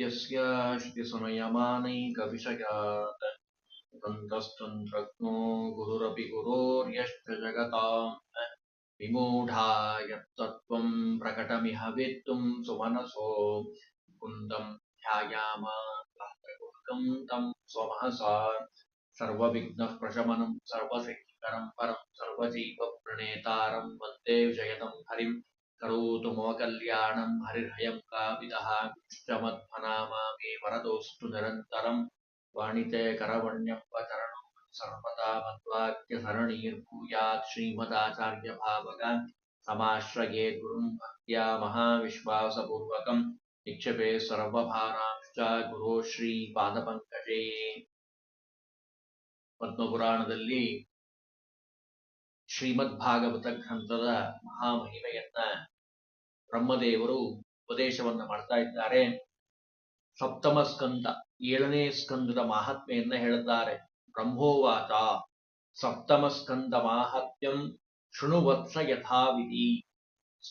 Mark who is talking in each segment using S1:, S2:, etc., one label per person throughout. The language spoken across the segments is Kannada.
S1: इत्यस्य श्रुतिसमयमानैकविषयात् तन्तस्त्वन्त्रज्ञो गुरुरपि गुरोर्यश्च जगताम् विमूढाय तत्त्वम् प्रकटमिह वेत्तुम् सुमनसो कुन्दम् ध्यायामान्तम् तम् स्वमहसा सर्वविघ्नः प्रशमनम् सर्वशक्तिकरम् परम् सर्वजीवप्रणेतारम् वंदे विषयतम् हरिम् करोतु मम कल्याणम् हरिर्हयम् काविदः कृष्णमध्वनामा मे वरदोऽस्तु निरन्तरम् वाणिते करवण्यम् वचरणम् सर्वदा मद्वाक्यसरणीर्भूयात् श्रीमदाचार्यभावगान् समाश्रये गुरुम् भक्त्या महाविश्वासपूर्वकम् निक्षेपे सर्वभारांश्च ಗುರು ಶ್ರೀ ಪಾದಪಂಕಜೇ ಪದ್ಮಪುರಾಣದಲ್ಲಿ ಶ್ರೀಮದ್ ಭಾಗವತ ಗ್ರಂಥದ ಮಹಾಮಹಿಮೆಯನ್ನ ಬ್ರಹ್ಮದೇವರು ಉಪದೇಶವನ್ನ ಮಾಡ್ತಾ ಇದ್ದಾರೆ. ಸಪ್ತಮ ಸ್ಕಂದ, ಏಳನೇ ಸ್ಕಂದದ ಮಹಾತ್ಮೆಯನ್ನ ಹೇಳುತ್ತಾರೆ. ಬ್ರಹ್ಮೋವಾಚ, ಸಪ್ತಮ ಸ್ಕಂದ ಮಾಹಾತ್ಮ್ಯಂ ಶೃಣುವತ್ಸ ಯಥಾವಿಧಿ,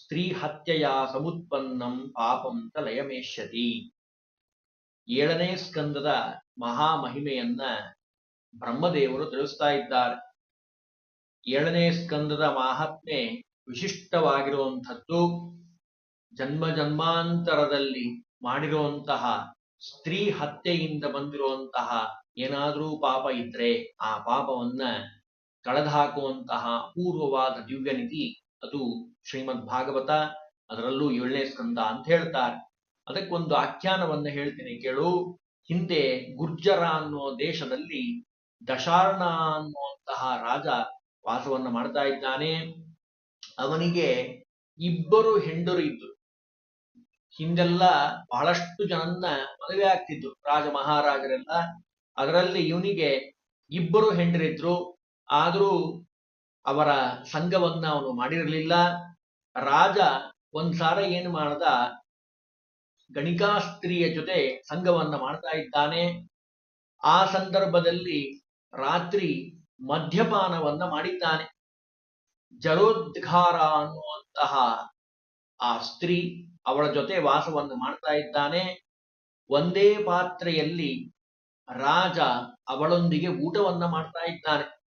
S1: ಸ್ತ್ರೀ ಹತ್ಯೆಯ ಸಮುತ್ಪನ್ನಂ ಪಾಪಂ ತ ಲಯಮೇಷ್ಯತಿ. ಏಳನೇ ಸ್ಕಂದದ ಮಹಾಮಹಿಮೆಯನ್ನ ಬ್ರಹ್ಮದೇವರು ತಿಳಿಸ್ತಾ ಇದ್ದಾರೆ. ಏಳನೇ ಸ್ಕಂದದ ಮಾಹಾತ್ಮೆ ವಿಶಿಷ್ಟವಾಗಿರುವಂಥದ್ದು. ಜನ್ಮ ಜನ್ಮಾಂತರದಲ್ಲಿ ಮಾಡಿರುವಂತಹ ಸ್ತ್ರೀ ಹತ್ಯೆಯಿಂದ ಬಂದಿರುವಂತಹ ಏನಾದರೂ ಪಾಪ ಇದ್ರೆ ಆ ಪಾಪವನ್ನ ಕಳೆದುಹಾಕುವಂತಹ ಅಪೂರ್ವವಾದ ದಿವ್ಯನಿಧಿ ಅದು ಶ್ರೀಮದ್ ಭಾಗವತ. ಅದರಲ್ಲೂ ಏಳನೇ ಸ್ಕಂದ ಅಂತ ಹೇಳ್ತಾರೆ. ಅದಕ್ಕೊಂದು ಆಖ್ಯಾನವನ್ನ ಹೇಳ್ತೀನಿ ಕೇಳು. ಹಿಂದೆ ಗುರ್ಜರ ಅನ್ನೋ ದೇಶದಲ್ಲಿ ದಶಾರ್ಣ ಅನ್ನುವಂತಹ ರಾಜ ವಾಸವನ್ನ ಮಾಡ್ತಾ ಇದ್ದಾನೆ. ಅವನಿಗೆ ಇಬ್ಬರು ಹೆಂಡರು ಇದ್ರು ಹಿಂದೆಲ್ಲ ಬಹಳಷ್ಟು ಜನನ್ನ ಮದುವೆ ಆಗ್ತಿದ್ರು. ರಾಜ ಮಹಾರಾಜರೆಲ್ಲ. ಅದರಲ್ಲಿ ಇವನಿಗೆ ಇಬ್ಬರು ಹೆಂಡರಿದ್ರು. ಆದರೂ ಅವರ ಸಂಘವನ್ನ ಅವನು ಮಾಡಿರಲಿಲ್ಲ. ರಾಜ ಒಂದ್ಸಾರ ಏನು ಮಾಡದ? ಗಣಿಕಾಸ್ತ್ರೀಯ ಜೊತೆ ಸಂಘವನ್ನ ಮಾಡ್ತಾ ಇದ್ದಾನೆ. ಆ ಸಂದರ್ಭದಲ್ಲಿ ರಾತ್ರಿ ಮದ್ಯಪಾನವನ್ನ ಮಾಡಿದ್ದಾನೆ. ಜರೋದ್ಘಾರ ಅನ್ನುವಂತಹ ಆ ಸ್ತ್ರೀ ಅವಳ ಜೊತೆ ವಾಸವನ್ನು ಮಾಡ್ತಾ ಇದ್ದಾನೆ. ಒಂದೇ ಪಾತ್ರೆಯಲ್ಲಿ ರಾಜ ಅವಳೊಂದಿಗೆ ಊಟವನ್ನ ಮಾಡ್ತಾ ಇದ್ದಾನೆ.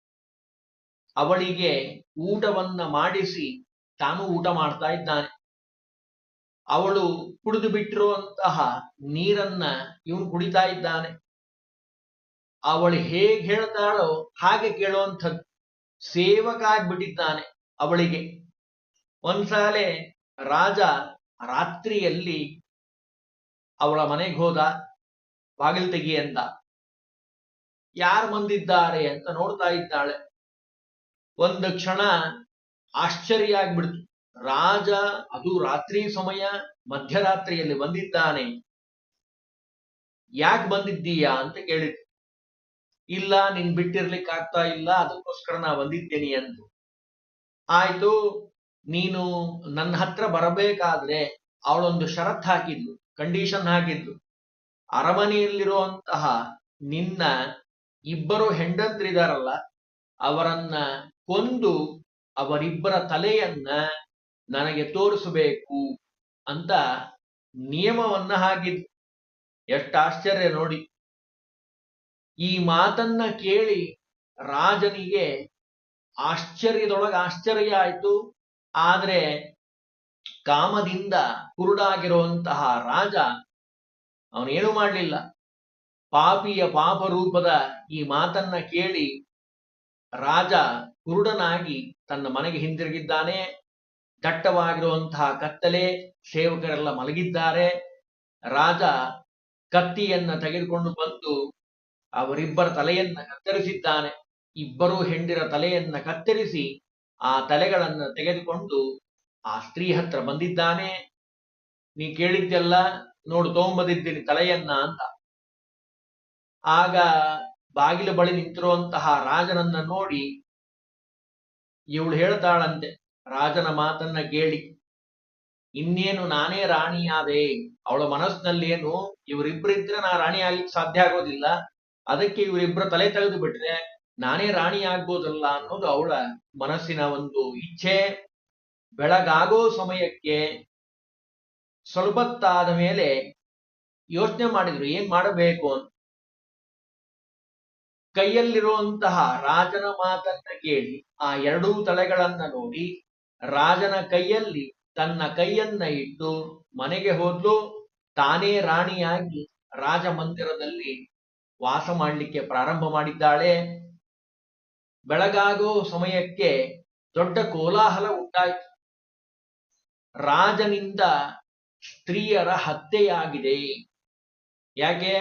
S1: ಅವಳಿಗೆ ಊಟವನ್ನ ಮಾಡಿಸಿ ತಾನು ಊಟ ಮಾಡ್ತಾ ಇದ್ದಾನೆ. ಅವಳು ಕುಡಿದು ಬಿಟ್ಟಿರುವಂತಹ ನೀರನ್ನ ಇವನು ಕುಡಿತಾ ಇದ್ದಾನೆ. ಅವಳು ಹೇಗೆ ಹೇಳ್ತಾಳೋ ಹಾಗೆ ಕೇಳುವಂಥದ್ದು ಸೇವಕ ಆಗ್ಬಿಟ್ಟಿದ್ದಾನೆ ಅವಳಿಗೆ. ಒಂದ್ಸಲೆ ರಾಜ ರಾತ್ರಿಯಲ್ಲಿ ಅವಳ ಮನೆಗೆ ಹೋದ, ಬಾಗಿಲು ತೆಗಿ ಅಂತ ಯಾರು ಬಂದಿದ್ದಾರೆ ಅಂತ ನೋಡ್ತಾ ಇದ್ದಾಳೆ. ಒಂದು ಕ್ಷಣ ಆಶ್ಚರ್ಯ ಆಗ್ಬಿಡ್ತು ರಾಜ ಅದು ರಾತ್ರಿ ಸಮಯ, ಮಧ್ಯರಾತ್ರಿಯಲ್ಲಿ ಬಂದಿದ್ದಾನೆ. ಯಾಕೆ ಬಂದಿದ್ದೀಯಾ ಅಂತ ಕೇಳಿದ್ರು ಇಲ್ಲ, ನಿನ್ ಬಿಟ್ಟಿರ್ಲಿಕ್ಕೆ ಆಗ್ತಾ ಇಲ್ಲ, ಅದಕ್ಕೋಸ್ಕರ ನಾ ಬಂದಿದ್ದೇನೆ ಅಂದ್ರು. ಆಯ್ತು, ನೀನು ನನ್ನ ಹತ್ರ ಬರಬೇಕಾದ್ರೆ ಅವಳೊಂದು ಷರತ್ ಹಾಕಿದ್ಲು ಕಂಡೀಷನ್ ಹಾಕಿದ್ಲು. ಅರಮನೆಯಲ್ಲಿರುವಂತಹ ನಿನ್ನ ಇಬ್ಬರು ಹೆಂಡಂದ್ರಿದಾರಲ್ಲ ಅವರನ್ನ ಕೊಂದು ಅವರಿಬ್ಬರ ತಲೆಯನ್ನ ನನಗೆ ತೋರಿಸಬೇಕು ಅಂತ ನಿಯಮವನ್ನ ಹಾಕಿದ್ಲು. ಎಷ್ಟು ಆಶ್ಚರ್ಯ ನೋಡಿ. ಈ ಮಾತನ್ನ ಕೇಳಿ ರಾಜನಿಗೆ ಆಶ್ಚರ್ಯದೊಳಗೆ ಆಶ್ಚರ್ಯ ಆಯಿತು. ಆದ್ರೆ ಕಾಮದಿಂದ ಕುರುಡಾಗಿರುವಂತಹ ರಾಜ ಅವನೇನು ಮಾಡಲಿಲ್ಲ. ಪಾಪಿಯ ಪಾಪ ರೂಪದ ಈ ಮಾತನ್ನ ಕೇಳಿ ರಾಜ ಕುರುಡನಾಗಿ ತನ್ನ ಮನೆಗೆ ಹಿಂದಿರುಗಿದ್ದಾನೆ ದಟ್ಟವಾಗಿರುವಂತಹ ಕತ್ತಲೆ ಸೇವಕರೆಲ್ಲ ಮಲಗಿದ್ದಾರೆ. ರಾಜ ಕತ್ತಿಯನ್ನ ತೆಗೆದುಕೊಂಡು ಬಂದು ಅವರಿಬ್ಬರ ತಲೆಯನ್ನ ಕತ್ತರಿಸಿದ್ದಾನೆ. ಇಬ್ಬರು ಹೆಂಡಿರ ತಲೆಯನ್ನ ಕತ್ತರಿಸಿ ಆ ತಲೆಗಳನ್ನ ತೆಗೆದುಕೊಂಡು ಆ ಸ್ತ್ರೀ ಹತ್ರ ಬಂದಿದ್ದಾನೆ. ನೀ ಕೇಳಿದ್ದೆಲ್ಲ ನೋಡು ತೋಂಬದಿದ್ದೀನಿ ತಲೆಯನ್ನ ಅಂತ. ಆಗ ಬಾಗಿಲು ಬಳಿ ನಿಂತಿರುವಂತಹ ರಾಜನನ್ನ ನೋಡಿ ಇವಳು ಹೇಳ್ತಾಳಂತೆ, ರಾಜನ ಮಾತನ್ನ ಕೇಳಿ. ಇನ್ನೇನು ನಾನೇ ರಾಣಿಯಾದೆ? ಅವಳ ಮನಸ್ಸಿನಲ್ಲಿ ಏನು? ಇವರಿಬ್ಬರಿದ್ರೆ ನಾ ರಾಣಿ ಆಗ್ಲಿಕ್ಕೆ ಸಾಧ್ಯ ಆಗೋದಿಲ್ಲ. ಅದಕ್ಕೆ ಇವರಿಬ್ಬರ ತಲೆ ತೆಗೆದು ಬಿಟ್ರೆ ನಾನೇ ರಾಣಿ ಆಗ್ಬೋದಲ್ಲ ಅನ್ನೋದು ಅವಳ ಮನಸ್ಸಿನ ಒಂದು ಇಚ್ಛೆ. ಬೆಳಗಾಗೋ ಸಮಯಕ್ಕೆ ಸ್ವಲ್ಪತ್ತಾದ ಮೇಲೆ ಯೋಚನೆ ಮಾಡಿದ್ರು, ಏನ್ ಮಾಡಬೇಕು ಅಂತ. ಕೈಯಲ್ಲಿರುವಂತಹ ರಾಜನ ಮಾತನ್ನ ಕೇಳಿ, ಆ ಎರಡೂ ತಲೆಗಳನ್ನ ನೋಡಿ, ರಾಜನ ಕೈಯಲ್ಲಿ ತನ್ನ ಕೈಯನ್ನ ಇಟ್ಟು ಮನೆಗೆ ಹೋದ್ಲು. ತಾನೇ ರಾಣಿಯಾಗಿ ರಾಜ ಮಂದಿರದಲ್ಲಿ ವಾಸ ಮಾಡಲಿಕ್ಕೆ ಪ್ರಾರಂಭ ಮಾಡಿದ್ದಾಳೆ. ಬೆಳಗಾಗೋ ಸಮಯಕ್ಕೆ ದೊಡ್ಡ ಕೋಲಾಹಲ ಉಂಟಾಯಿತು. ರಾಜನಿಂದ ಸ್ತ್ರೀಯರ ಹತ್ಯೆಯಾಗಿದೆ. ಯಾಕೆ?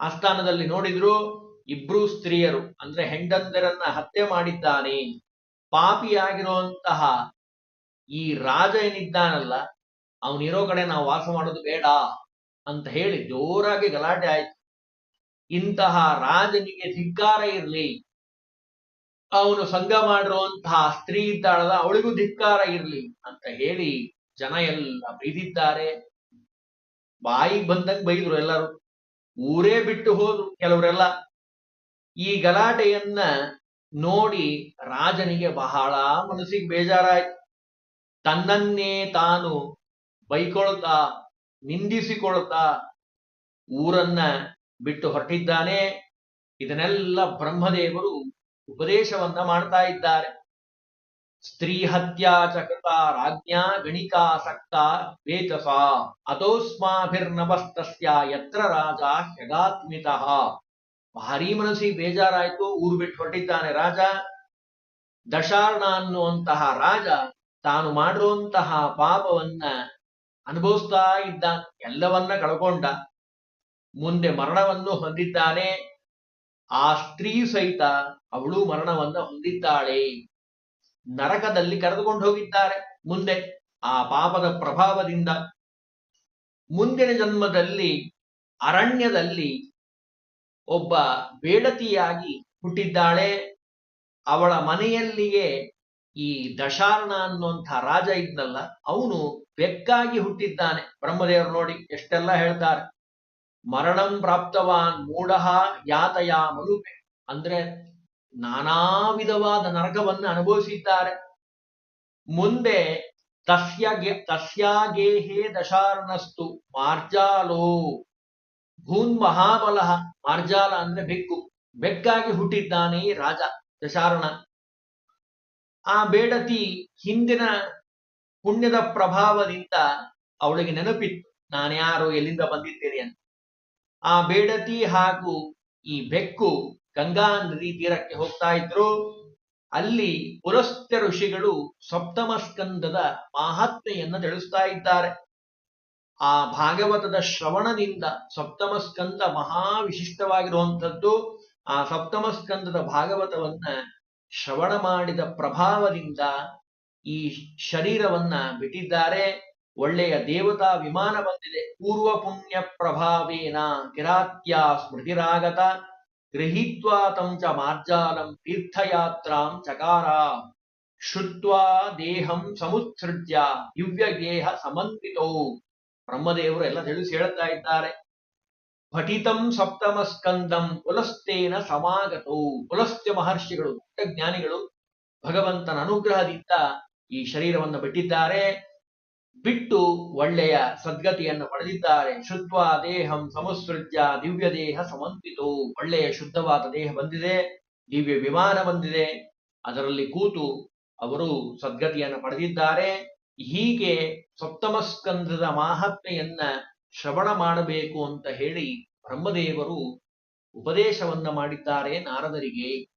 S1: ಆಸ್ಥಾನದಲ್ಲಿ ನೋಡಿದ್ರು ಇಬ್ರು ಸ್ತ್ರೀಯರು, ಅಂದ್ರೆ ಹೆಂಡಂದರನ್ನ ಹತ್ಯೆ ಮಾಡಿದ್ದಾನೆ. ಪಾಪಿಯಾಗಿರುವಂತಹ ಈ ರಾಜ ಏನಿದ್ದಾನಲ್ಲ, ಅವನಿರೋ ಕಡೆ ನಾವು ವಾಸ ಮಾಡೋದು ಬೇಡ ಅಂತ ಹೇಳಿ ಜೋರಾಗಿ ಗಲಾಟೆ ಆಯ್ತು. ಇಂತಹ ರಾಜನಿಗೆ ಧಿಕ್ಕಾರ ಇರಲಿ. ಅವನು ಸಂಘ ಮಾಡಿರುವಂತಹ ಸ್ತ್ರೀ ಇದ್ದಾಳಲ್ಲ ಅವಳಿಗೂ ಧಿಕ್ಕಾರ ಇರಲಿ ಅಂತ ಹೇಳಿ ಜನ ಎಲ್ಲ ಬೈದಿದ್ದಾರೆ. ಬಾಯಿಗೆ ಬಂದಂಗೆ ಬೈದ್ರು ಎಲ್ಲರೂ. ಊರೇ ಬಿಟ್ಟು ಹೋದ್ರು ಕೆಲವರೆಲ್ಲ. ಈ ಗಲಾಟೆಯನ್ನ ನೋಡಿ ರಾಜನಿಗೆ ಬಹಳ ಮನಸ್ಸಿಗೆ ಬೇಜಾರಾಯ್ತು. ತನ್ನನ್ನೇ ತಾನು ಬೈಕೊಳ್ತಾ, ನಿಂದಿಸಿಕೊಳ್ತಾ ಊರನ್ನ ಬಿಟ್ಟು ಹೊರಟಿದ್ದಾನೆ. ಇದನ್ನೆಲ್ಲ ಬ್ರಹ್ಮದೇವರು ಉಪದೇಶವನ್ನ ಮಾಡ್ತಾ ಇದ್ದಾರೆ. ಸ್ತ್ರೀ ಹತ್ಯಾ ಚಕೃತ ರಾಜ್ಞಾ ಗಣಿಕಾಸಕ್ತ ವೇತಸ ಅತೋಸ್ಮಾಭಿರ್ನವಸ್ತಸ್ಯ ಯತ್ರ ರಾಜ ಹ್ಯಗಾತ್ಮಿತಃ ಭಾರಿ ಮನಸ್ಸಿ ಬೇಜಾರಾಯ್ತು, ಊರು ಬಿಟ್ಟು ಹೊರಟಿದ್ದಾನೆ ರಾಜ. ದಶಾರ್ಣ ಅನ್ನುವಂತಹ ರಾಜ ತಾನು ಮಾಡಿರುವಂತಹ ಪಾಪವನ್ನ ಅನುಭವಿಸ್ತಾ ಇದ್ದ, ಎಲ್ಲವನ್ನ ಕಳ್ಕೊಂಡ. ಮುಂದೆ ಮರಣವನ್ನು ಹೊಂದಿದ್ದಾನೆ. ಆ ಸ್ತ್ರೀ ಸಹಿತ ಅವಳು ಮರಣವನ್ನು ಹೊಂದಿದ್ದಾಳೆ. ನರಕದಲ್ಲಿ ಕರೆದುಕೊಂಡು ಹೋಗಿದ್ದಾರೆ. ಮುಂದೆ ಆ ಪಾಪದ ಪ್ರಭಾವದಿಂದ. ಮುಂದಿನ ಜನ್ಮದಲ್ಲಿ, ಅರಣ್ಯದಲ್ಲಿ ಒಬ್ಬ ಬೇಡತಿಯಾಗಿ ಹುಟ್ಟಿದ್ದಾಳೆ. ಅವಳ ಮನೆಯಲ್ಲಿಯೇ ಈ ದಶಾರ್ಣ ಅನ್ನುವಂಥ ರಾಜ ಇದ್ನಲ್ಲ, ಅವನು ಬೆಕ್ಕಾಗಿ ಹುಟ್ಟಿದ್ದಾನೆ. ಬ್ರಹ್ಮದೇವರು ನೋಡಿ ಎಷ್ಟೆಲ್ಲ ಹೇಳ್ತಾರೆ. ಮರಣಂ ಪ್ರಾಪ್ತವಾನ್ ಮೂಢಃ ಯಾತಯ ಮರುಪೆ. ಅಂದ್ರೆ ನಾನಾ ವಿಧವಾದ ನರಕವನ್ನು ಅನುಭವಿಸಿದ್ದಾರೆ. ಮುಂದೆ ತಸ್ಯ ತಸ್ಯಾಗೇಹೇ ದಶಾರ್ಣಸ್ತು ಮಾರ್ಜಾಲೋ. ಭೂನ್ ಮಹಾಬಲ. ಮಾರ್ಜಾಲ ಅಂದ್ರೆ ಬೆಕ್ಕು. ಬೆಕ್ಕಾಗಿ ಹುಟ್ಟಿದ್ದಾನೆ ರಾಜ, ದಶಾರಣ. ಆ ಬೇಡತಿ ಹಿಂದಿನ ಪುಣ್ಯದ ಪ್ರಭಾವದಿಂದ ಅವಳಿಗೆ ನೆನಪಿತ್ತು. ನಾನ್ಯಾರು ಎಲ್ಲಿಂದ ಬಂದಿದ್ದೇನೆ ಅಂತ. ಆ ಬೇಡತಿ ಹಾಗೂ ಈ ಬೆಕ್ಕು ಗಂಗಾ ನದಿ ತೀರಕ್ಕೆ ಹೋಗ್ತಾ ಇದ್ರು. ಅಲ್ಲಿ ಪುರಸ್ತ್ಯ ಋಷಿಗಳು ಸಪ್ತಮ ಸ್ಕಂದದ ಮಾಹಾತ್ಮೆಯನ್ನ ತಿಳಿಸ್ತಾ ಇದ್ದಾರೆ. ಆ ಭಾಗವತದ ಶ್ರವಣದಿಂದ ಸಪ್ತಮ ಸ್ಕಂದ ಮಹಾ ವಿಶಿಷ್ಟವಾಗಿರುವಂಥದ್ದು ಆ ಸಪ್ತಮ ಸ್ಕಂದದ ಭಾಗವತವನ್ನ ಶ್ರವಣ ಮಾಡಿದ ಪ್ರಭಾವದಿಂದ ಈ ಶರೀರವನ್ನ ಬಿಟ್ಟಿದ್ದಾರೆ. ಒಳ್ಳೆಯ ದೇವತಾ ವಿಮಾನ ಬಂದಿದೆ. ಪೂರ್ವ ಪುಣ್ಯ ಪ್ರಭಾವೇನ ಕಿರಾತ್ಯ ಸ್ಮೃತಿರಾಗತ ಗೃಹೀತ್ವಾ ತಂಚ ಮಾರ್ಜಾಲಂ ತೀರ್ಥಯಾತ್ರಾಂ ಚಕಾರ ಶುತ್ವಾ ದೇಹಂ ಸಮುತ್ಸೃಜ್ಯ ದಿವ್ಯ ದೇಹ ಸಮನ್ವಿತೋ ಬ್ರಹ್ಮದೇವರು ಎಲ್ಲ ತಿಳಿಸಿ ಹೇಳ್ತಾ ಇದ್ದಾರೆ. ಪಠಿತಂ ಸಪ್ತಮ ಸ್ಕಂದಂ ಪುಲಸ್ತೇನ ಸಮಾಗತೋ. ಪುಲಸ್ತ್ಯ ಮಹರ್ಷಿಗಳು ಜ್ಞಾನಿಗಳು ಭಗವಂತನ ಅನುಗ್ರಹದಿಂದ ಈ ಶರೀರವನ್ನು ಬಿಟ್ಟಿದ್ದಾರೆ. ಬಿಟ್ಟು ಒಳ್ಳೆಯ ಸದ್ಗತಿಯನ್ನು ಪಡೆದಿದ್ದಾರೆ. ಶುದ್ಧ ದೇಹಂ ಸಮಸೃಜ್ಯ ದಿವ್ಯ ದೇಹ ಸಮನ್ವಿತು ಒಳ್ಳೆಯ ಶುದ್ಧವಾದ ದೇಹ ಬಂದಿದೆ, ದಿವ್ಯ ವಿಮಾನ ಬಂದಿದೆ. ಅದರಲ್ಲಿ ಕೂತು ಅವರು ಸದ್ಗತಿಯನ್ನು ಪಡೆದಿದ್ದಾರೆ. ಹೀಗೆ ಸಪ್ತಮ ಸ್ಕಂದದ ಮಾಹಾತ್ಮೆಯನ್ನ ಶ್ರವಣ ಮಾಡಬೇಕು ಅಂತ ಹೇಳಿ ಬ್ರಹ್ಮದೇವರು ಉಪದೇಶವನ್ನ ಮಾಡಿದ್ದಾರೆ ನಾರದರಿಗೆ.